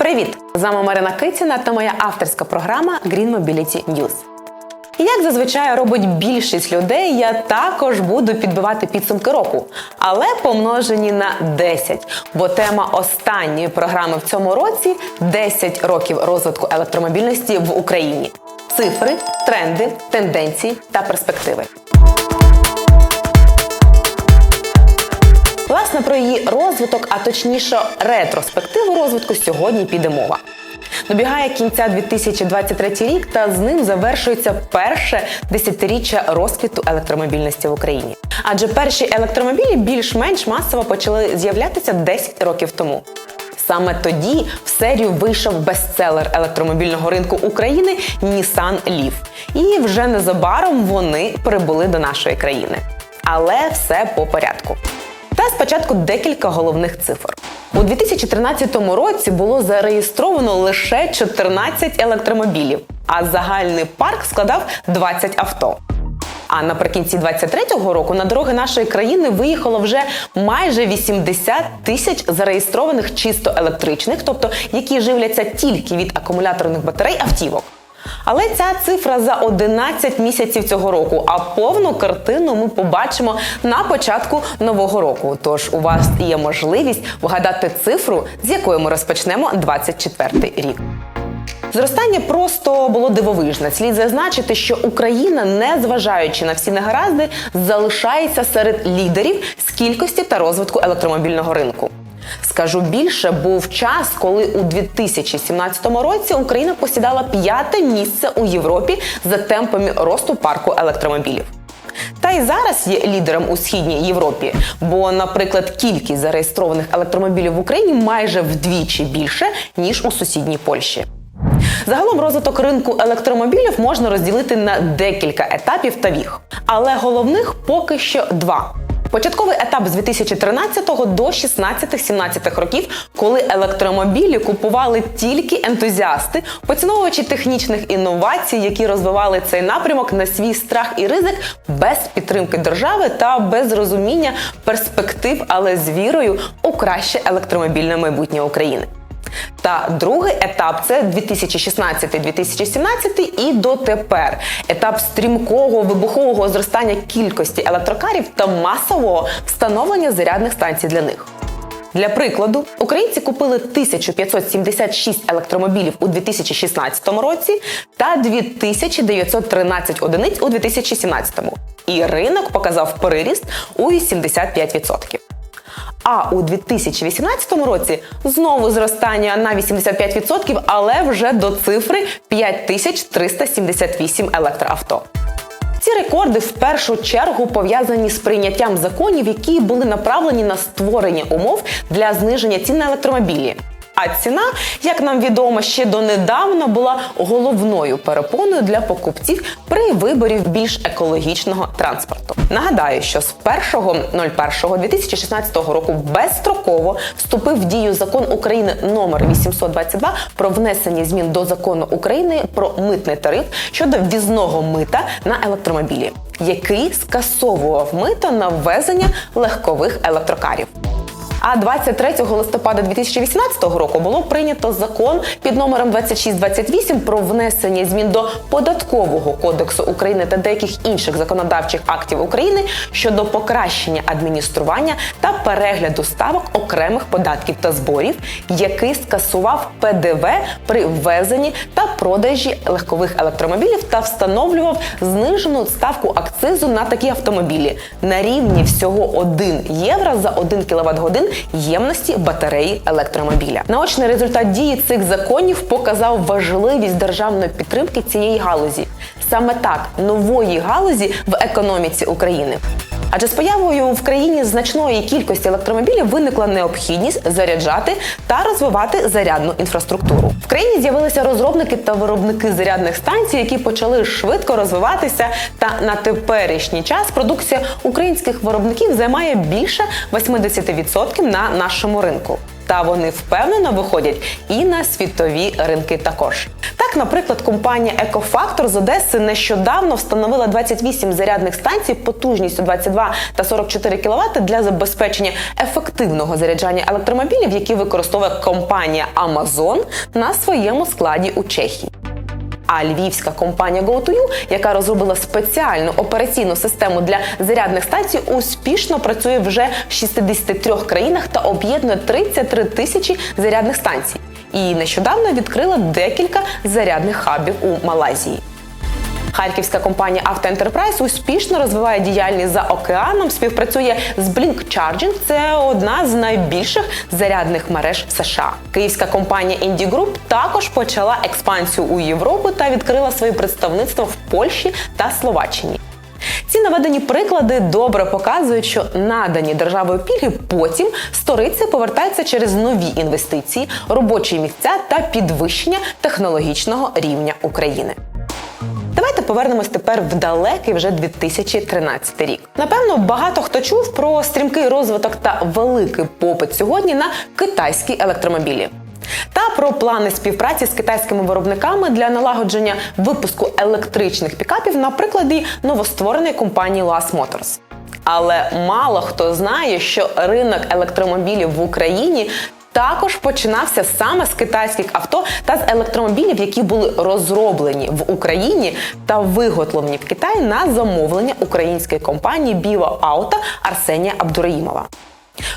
Привіт! З вами Марина Киціна та моя авторська програма Green Mobility News. Як зазвичай робить більшість людей, я також буду підбивати підсумки року, але помножені на 10. Бо тема останньої програми в цьому році 10 років розвитку електромобільності в Україні. Цифри, тренди, тенденції та перспективи. Власне, про її розвиток, а точніше ретроспективу розвитку сьогодні піде мова. Добігає кінця 2023 рік, та з ним завершується перше десятиріччя розквіту електромобільності в Україні. Адже перші електромобілі більш-менш масово почали з'являтися 10 років тому. Саме тоді в серію вийшов бестселер електромобільного ринку України Nissan Leaf. І вже незабаром вони прибули до нашої країни. Але все по порядку. Та спочатку декілька головних цифр. У 2013 році було зареєстровано лише 14 електромобілів, а загальний парк складав 20 авто. А наприкінці 23-го року на дороги нашої країни виїхало вже майже 80 тисяч зареєстрованих чисто електричних, тобто які живляться тільки від акумуляторних батарей автівок. Але ця цифра за 11 місяців цього року, а повну картину ми побачимо на початку нового року. Тож у вас є можливість вгадати цифру, з якої ми розпочнемо 24 рік. Зростання просто було дивовижне. Слід зазначити, що Україна, незважаючи на всі негаразди, залишається серед лідерів з кількості та розвитку електромобільного ринку. Скажу більше, був час, коли у 2017 році Україна посідала п'яте місце у Європі за темпами росту парку електромобілів. Та й зараз є лідером у східній Європі, бо, наприклад, кількість зареєстрованих електромобілів в Україні майже вдвічі більше ніж у сусідній Польщі. Загалом розвиток ринку електромобілів можна розділити на декілька етапів та віг. Але головних поки що два. Початковий етап з 2013 до 16-17 років, коли електромобілі купували тільки ентузіасти, поціновувачі технічних інновацій, які розвивали цей напрямок на свій страх і ризик без підтримки держави та без розуміння перспектив, але з вірою у краще електромобільне майбутнє України. Та другий етап це 2016-2017 і дотепер. Етап стрімкого вибухового зростання кількості електрокарів та масового встановлення зарядних станцій для них. Для прикладу, українці купили 1576 електромобілів у 2016 році та 2913 одиниць у 2017. І ринок показав переріст у 85%. А у 2018 році знову зростання на 85%, але вже до цифри 5378 електроавто. Ці рекорди в першу чергу пов'язані з прийняттям законів, які були направлені на створення умов для зниження цін на електромобілі. А ціна, як нам відомо, ще донедавна була головною перепоною для покупців при виборі більш екологічного транспорту. Нагадаю, що з 1.01.2016 року безстроково вступив в дію закон України номер 822 про внесення змін до закону України про митний тариф щодо ввізного мита на електромобілі, який скасовував мито на ввезення легкових електрокарів. А 23 листопада 2018 року було прийнято закон під номером 2628 про внесення змін до податкового кодексу України та деяких інших законодавчих актів України щодо покращення адміністрування та перегляду ставок окремих податків та зборів, який скасував ПДВ при ввезенні та продажі легкових електромобілів та встановлював знижену ставку акцизу на такі автомобілі. На рівні всього 1 євро за 1 кВт годин ємності батареї електромобіля. Наочний результат дії цих законів показав важливість державної підтримки цієї галузі, саме так нової галузі в економіці України. Адже з появою в країні значної кількості електромобілів виникла необхідність заряджати та розвивати зарядну інфраструктуру. В країні з'явилися розробники та виробники зарядних станцій, які почали швидко розвиватися. Та на теперішній час продукція українських виробників займає більше 80% на нашому ринку. Та вони впевнено виходять і на світові ринки також. Так наприклад, компанія Екофактор з Одеси нещодавно встановила 28 зарядних станцій потужністю 22 та 44 кВт для забезпечення ефективного заряджання електромобілів, які використовує компанія Amazon на своєму складі у Чехії. А львівська компанія GoToYou, яка розробила спеціальну операційну систему для зарядних станцій, успішно працює вже в 63 країнах та об'єднує 33 тисячі зарядних станцій. І нещодавно відкрила декілька зарядних хабів у Малайзії. Харківська компанія «Автоентерпрайз» успішно розвиває діяльність за океаном, співпрацює з Blink Charging. Це одна з найбільших зарядних мереж США. Київська компанія Indie Group також почала експансію у Європу та відкрила своє представництво в Польщі та Словаччині. Ці наведені приклади добре показують, що надані державою пільги потім сториці повертаються через нові інвестиції, робочі місця та підвищення технологічного рівня України. Давайте повернемось тепер в далекий вже 2013 рік. Напевно, багато хто чув про стрімкий розвиток та великий попит сьогодні на китайські електромобілі. Та про плани співпраці з китайськими виробниками для налагодження випуску електричних пікапів на прикладі новоствореної компанії LAS Motors. Але мало хто знає, що ринок електромобілів в Україні також починався саме з китайських авто та з електромобілів, які були розроблені в Україні та виготовлені в Китаї на замовлення української компанії «Біоауто» Арсенія Абдураїмова.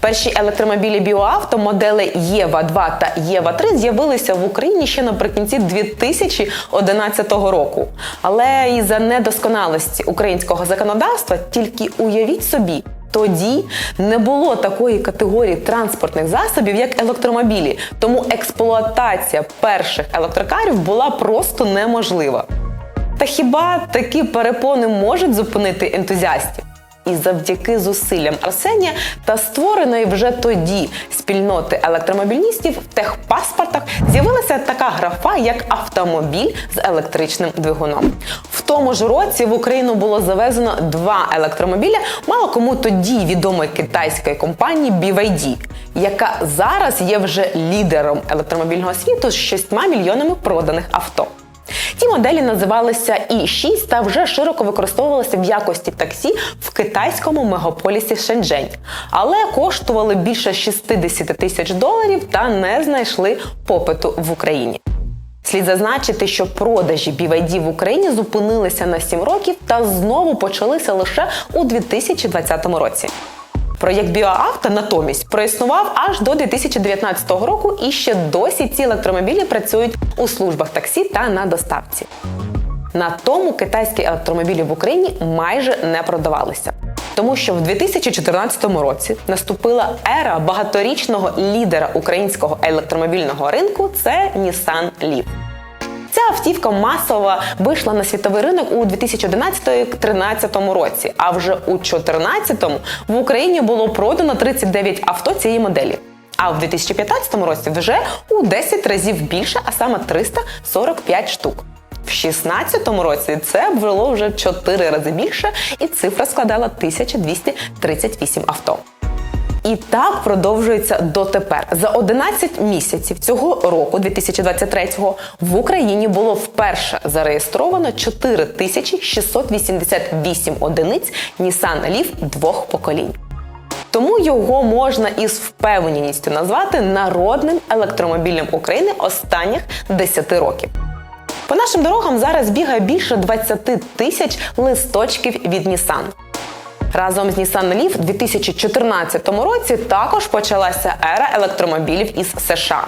Перші електромобілі біоавто модели Єва 2 та Єва 3 з'явилися в Україні ще наприкінці 2011 року. Але із за недосконалості українського законодавства тільки уявіть собі. Тоді не було такої категорії транспортних засобів, як електромобілі, тому експлуатація перших електрокарів була просто неможлива. Та хіба такі перепони можуть зупинити ентузіастів? І завдяки зусиллям Арсенія та створеної вже тоді спільноти електромобільністів в техпаспортах з'явилася така графа, як автомобіль з електричним двигуном. В тому ж році в Україну було завезено два електромобіля, мало кому тоді відомої китайської компанії BYD, яка зараз є вже лідером електромобільного світу з 6 мільйонами проданих авто. Ті моделі називалися і 6 та вже широко використовувалися в якості таксі в китайському мегаполісі Шенджень, але коштували більше 60 тисяч доларів та не знайшли попиту в Україні. Слід зазначити, що продажі BYD в Україні зупинилися на 7 років та знову почалися лише у 2020 році. Проєкт Біоавто натомість проіснував аж до 2019 року, і ще досі ці електромобілі працюють у службах таксі та на доставці. На тому китайські електромобілі в Україні майже не продавалися. Тому що в 2014 році наступила ера багаторічного лідера українського електромобільного ринку це Nissan Leaf. Автівка масово вийшла на світовий ринок у 2011-2013 році. А вже у 2014 в Україні було продано 39 авто цієї моделі. А в 2015 році вже у 10 разів більше, а саме 345 штук. В 2016 році це було вже 4 рази більше, і цифра складала 1238 авто. І так продовжується дотепер. За 11 місяців цього року, 2023-го, в Україні було вперше зареєстровано 4688 одиниць Nissan Leaf двох поколінь. Тому його можна із впевненістю назвати народним електромобілем України останніх 10 років. По нашим дорогам зараз бігає більше 20 тисяч листочків від Nissan. Разом з Nissan Leaf у 2014 році також почалася ера електромобілів із США.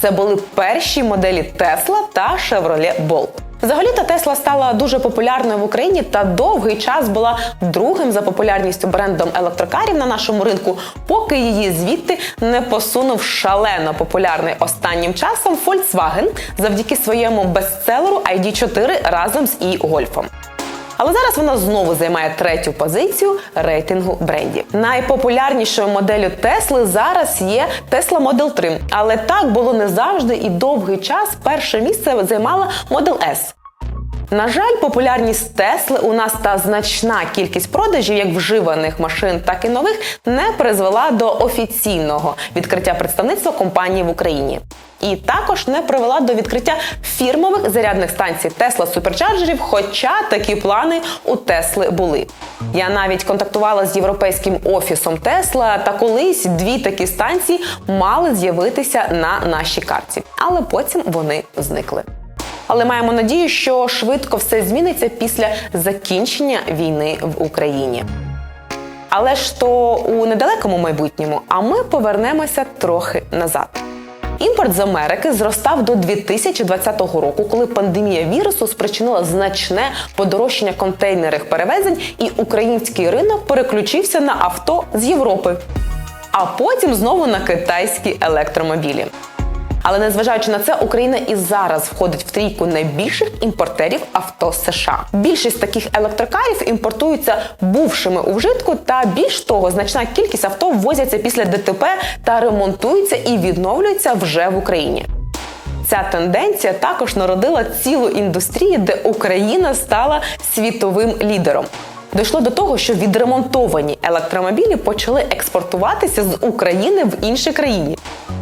Це були перші моделі Tesla та Chevrolet Bolt. Взагалі-то Тесла стала дуже популярною в Україні та довгий час була другим за популярністю брендом електрокарів на нашому ринку, поки її звідти не посунув шалено популярний останнім часом Volkswagen завдяки своєму бестселеру ID4 разом з і гольфом. Але зараз вона знову займає третю позицію рейтингу брендів. Найпопулярнішою моделлю Тесли зараз є Tesla Model 3. Але так було не завжди і довгий час перше місце займала Model S. На жаль, популярність Тесли у нас та значна кількість продажів як вживаних машин, так і нових не призвела до офіційного відкриття представництва компанії в Україні. І також не привела до відкриття фірмових зарядних станцій Тесла суперчарджерів, хоча такі плани у Тесли були. Я навіть контактувала з європейським офісом Тесла, та колись дві такі станції мали з'явитися на нашій карті, але потім вони зникли. Але маємо надію, що швидко все зміниться після закінчення війни в Україні. Але ж то у недалекому майбутньому, а ми повернемося трохи назад. Імпорт з Америки зростав до 2020 року, коли пандемія вірусу спричинила значне подорожчання контейнерних перевезень, і український ринок переключився на авто з Європи, а потім знову на китайські електромобілі. Але незважаючи на це, Україна і зараз входить в трійку найбільших імпортерів авто США. Більшість таких електрокарів імпортуються бувшими у вжитку, та більш того, значна кількість авто ввозяться після ДТП та ремонтуються і відновлюються вже в Україні. Ця тенденція також народила цілу індустрію, де Україна стала світовим лідером. Дійшло до того, що відремонтовані електромобілі почали експортуватися з України в інші країни.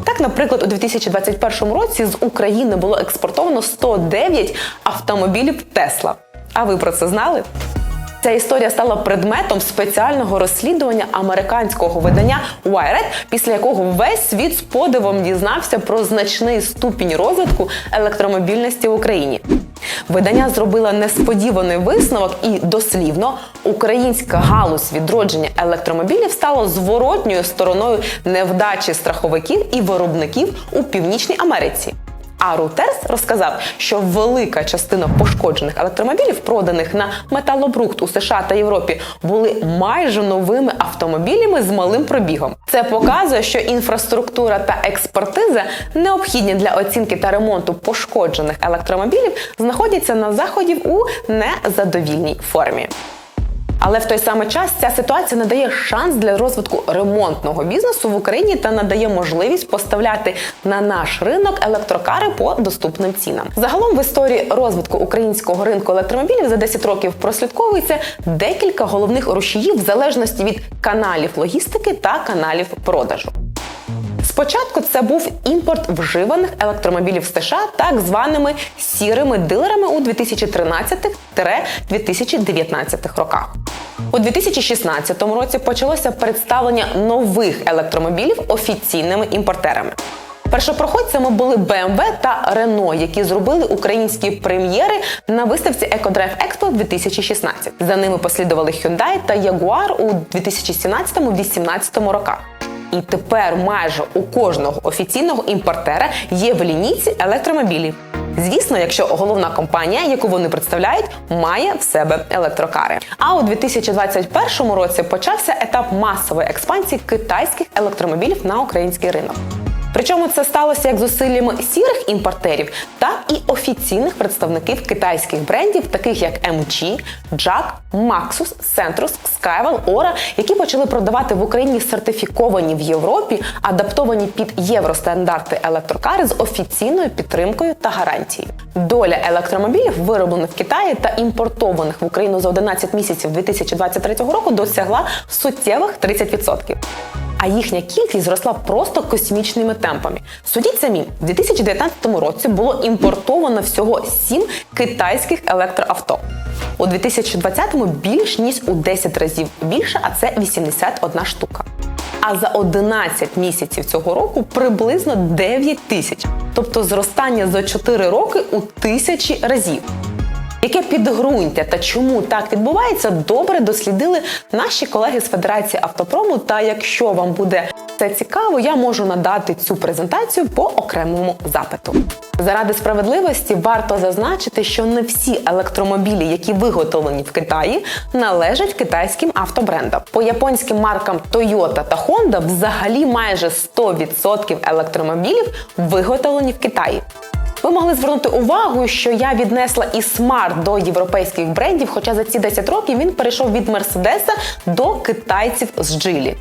Так, наприклад, у 2021 році з України було експортовано 109 автомобілів Тесла. А ви про це знали? Ця історія стала предметом спеціального розслідування американського видання Wired, після якого весь світ з подивом дізнався про значний ступінь розвитку електромобільності в Україні. Видання зробило несподіваний висновок, і дослівно українська галузь відродження електромобілів стала зворотньою стороною невдачі страховиків і виробників у Північній Америці. А Reuters розказав, що велика частина пошкоджених електромобілів, проданих на металобрухт у США та Європі, були майже новими автомобілями з малим пробігом. Це показує, що інфраструктура та експертиза, необхідні для оцінки та ремонту пошкоджених електромобілів, знаходяться на заході у незадовільній формі. Але в той самий час ця ситуація надає шанс для розвитку ремонтного бізнесу в Україні та надає можливість поставляти на наш ринок електрокари по доступним цінам. Загалом в історії розвитку українського ринку електромобілів за 10 років прослідковується декілька головних рушіїв в залежності від каналів логістики та каналів продажу. Спочатку це був імпорт вживаних електромобілів США так званими сірими дилерами у 2013-2019 роках. У 2016 році почалося представлення нових електромобілів офіційними імпортерами. Першопроходцями були BMW та Renault, які зробили українські прем'єри на виставці EcoDrive Expo 2016. За ними послідували Hyundai та Jaguar у 2017-2018 роках. І тепер майже у кожного офіційного імпортера є в лінійці електромобілі. Звісно, якщо головна компанія, яку вони представляють, має в себе електрокари. А у 2021 році почався етап масової експансії китайських електромобілів на український ринок. Причому це сталося як зусиллями сірих імпортерів, так і офіційних представників китайських брендів, таких як MG, JAC, Maxus, Centrus, Skywell, Ora, які почали продавати в Україні сертифіковані в Європі, адаптовані під євростандарти електрокари з офіційною підтримкою та гарантією. Доля електромобілів, вироблених в Китаї та імпортованих в Україну за 11 місяців 2023 року, досягла суттєвих 30% а їхня кількість зросла просто космічними темпами. Судіть самі, в 2019 році було імпортовано всього 7 китайських електроавто. У 2020-му більш ніж у 10 разів більше, а це 81 штука. А за 11 місяців цього року приблизно 9 тисяч, тобто зростання за 4 роки у тисячі разів. Яке підґрунтя та чому так відбувається, добре дослідили наші колеги з Федерації автопрому. Та якщо вам буде це цікаво, я можу надати цю презентацію по окремому запиту. Заради справедливості варто зазначити, що не всі електромобілі, які виготовлені в Китаї, належать китайським автобрендам. По японським маркам Toyota та Honda взагалі майже 100% електромобілів виготовлені в Китаї. Ви могли звернути увагу, що я віднесла і смарт до європейських брендів, хоча за ці 10 років він перейшов від Мерседеса до китайців з Джилі.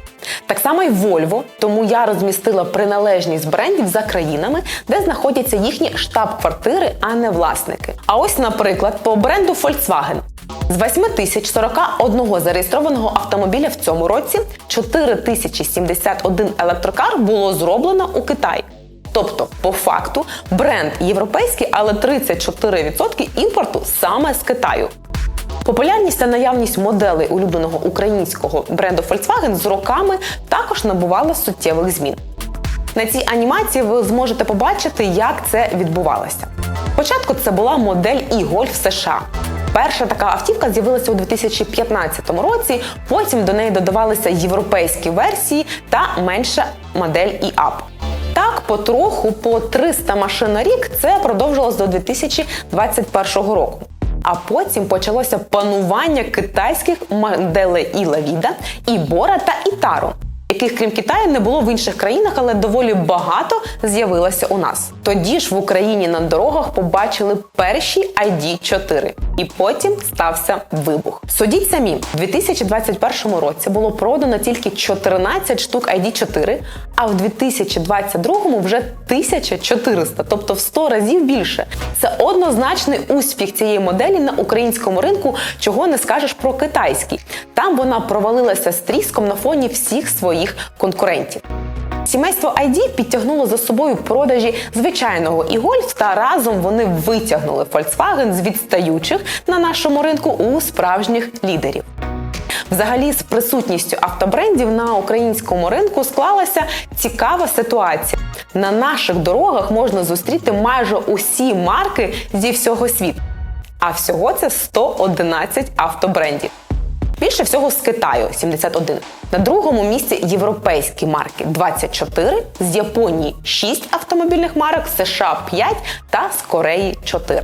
Так само й Volvo, тому я розмістила приналежність брендів за країнами, де знаходяться їхні штаб-квартири, а не власники. А ось, наприклад, по бренду Volkswagen. З 8041 зареєстрованого автомобіля в цьому році 4071 електрокар було зроблено у Китаї. Тобто, по факту, бренд європейський, але 34% імпорту саме з Китаю. Популярність та наявність моделей улюбленого українського бренду Volkswagen з роками також набувала суттєвих змін. На цій анімації ви зможете побачити, як це відбувалося. Спочатку це була модель e-Golf США. Перша така автівка з'явилася у 2015 році. Потім до неї додавалися європейські версії та менша модель e-Up. Так, потроху по 300 машин на рік це продовжилось до 2021 року. А потім почалося панування китайських моделей і Лавіда, і Бора та Ітаро, яких крім Китаю не було в інших країнах, але доволі багато з'явилося у нас. Тоді ж в Україні на дорогах побачили перші ID4. І потім стався вибух. Судіть самі, в 2021 році було продано тільки 14 штук ID4, а в 2022 вже 1400, тобто в 100 разів більше. Це однозначний успіх цієї моделі на українському ринку, чого не скажеш про китайський. Там вона провалилася з тріском на фоні всіх своїх конкурентів. Сімейство ID підтягнуло за собою продажі звичайного і гольф, та разом вони витягнули Volkswagen з відстаючих на нашому ринку у справжніх лідерів. Взагалі, з присутністю автобрендів на українському ринку склалася цікава ситуація. На наших дорогах можна зустріти майже усі марки зі всього світу. А всього це 111 автобрендів. Більше всього з Китаю 71. На другому місці європейські марки 24, з Японії 6 автомобільних марок, США 5 та з Кореї 4.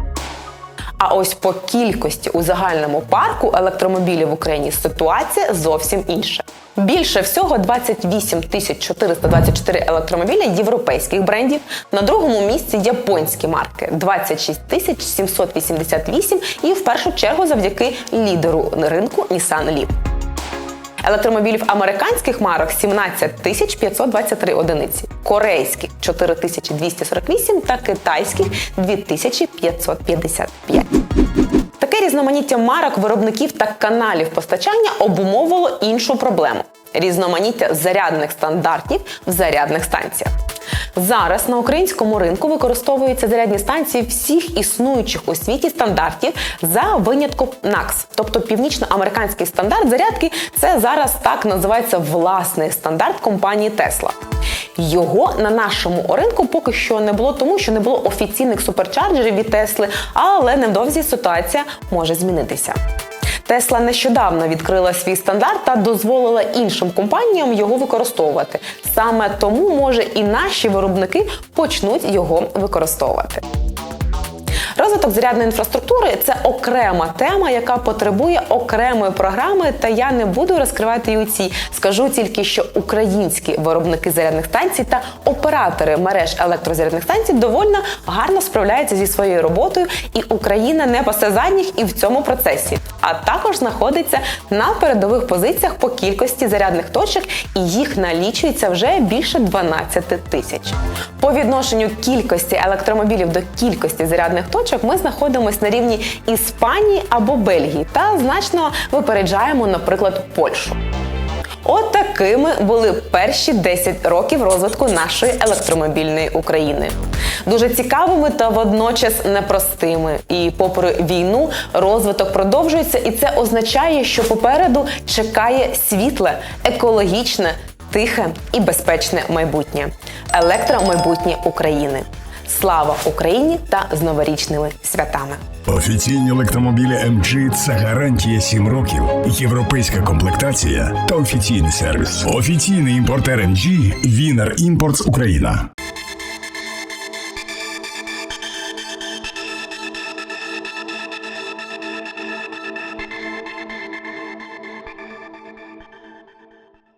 А ось по кількості у загальному парку електромобілів в Україні ситуація зовсім інша. Більше всього 28 424 електромобіля європейських брендів. На другому місці японські марки 26 788 і в першу чергу завдяки лідеру ринку Nissan Leaf. Електромобілів американських марок 17 тисяч 523 одиниці, корейських 4248 та китайських 2555. Таке різноманіття марок, виробників та каналів постачання обумовило іншу проблему різноманіття зарядних стандартів в зарядних станціях. Зараз на українському ринку використовуються зарядні станції всіх існуючих у світі стандартів за винятком NAX. тобто північноамериканський стандарт зарядки. Це зараз так називається власний стандарт компанії Tesla. Його на нашому ринку поки що не було, тому що не було офіційних суперчарджерів від Тесли, але невдовзі ситуація може змінитися. Тесла нещодавно відкрила свій стандарт та дозволила іншим компаніям його використовувати. Саме тому, може, і наші виробники почнуть його використовувати. Розвиток зарядної інфраструктури це окрема тема, яка потребує окремої програми, та я не буду розкривати її у цій. Скажу тільки, що українські виробники зарядних станцій та оператори мереж електрозарядних станцій довольно гарно справляються зі своєю роботою, і Україна не пасе задніх і в цьому процесі, а також знаходиться на передових позиціях по кількості зарядних точок, і їх налічується вже більше 12 тисяч. По відношенню кількості електромобілів до кількості зарядних точок ми знаходимося на рівні Іспанії або Бельгії та значно випереджаємо, наприклад, Польщу. От такими були перші 10 років розвитку нашої електромобільної України. Дуже цікавими та водночас непростими. І, попри війну, розвиток продовжується, і це означає, що попереду чекає світле, екологічне, тихе і безпечне майбутнє електромайбутнє України. Слава Україні та з новорічними святами! Офіційні електромобілі MG – це гарантія 7 років, європейська комплектація та офіційний сервіс. Офіційний імпортер MG – Вінер Імпортс Україна.